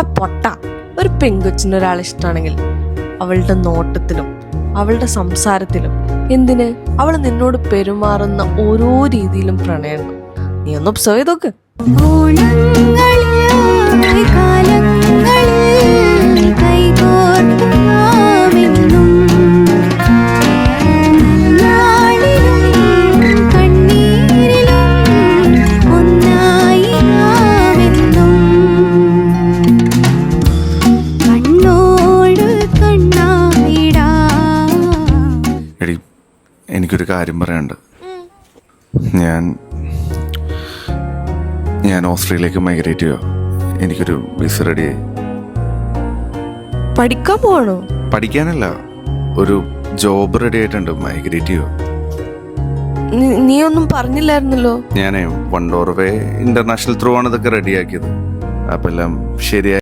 എടാ പൊട്ട. ഒരു പെങ്കൊച്ചിന് ഒരാൾ ഇഷ്ടമാണെങ്കിൽ അവളുടെ നോട്ടത്തിലും അവളുടെ സംസാരത്തിലും എന്തിന്? അവൾ നിന്നോട് പെരുമാറുന്ന ഓരോ രീതിയിലും പ്രണയണം നീ ഒന്ന് ഒബ്സർവ് ചെയ്ത് എനിക്കൊരു കാര്യം പറയാനുണ്ട്. ഞാൻ ഞാൻ ഓസ്ട്രേലിയക്ക് മൈഗ്രേറ്റ് ചെയ്യോ? എനിക്കൊരു വിസ റെഡിയായി പഠിക്കാൻ പോവാണോ? പഠിക്കാനല്ല ഒരു ജോബ് റെഡി ആയിട്ടുണ്ട്. മൈഗ്രേറ്റ് ചെയ്യോ? നീ- നീ ഒന്നും പറഞ്ഞില്ലായിരുന്നല്ലോ? ഞാനേ one door way international through ആണ് ഇതൊക്കെ റെഡിയാക്കിയത് അപ്പം എല്ലാം ശരിയായി.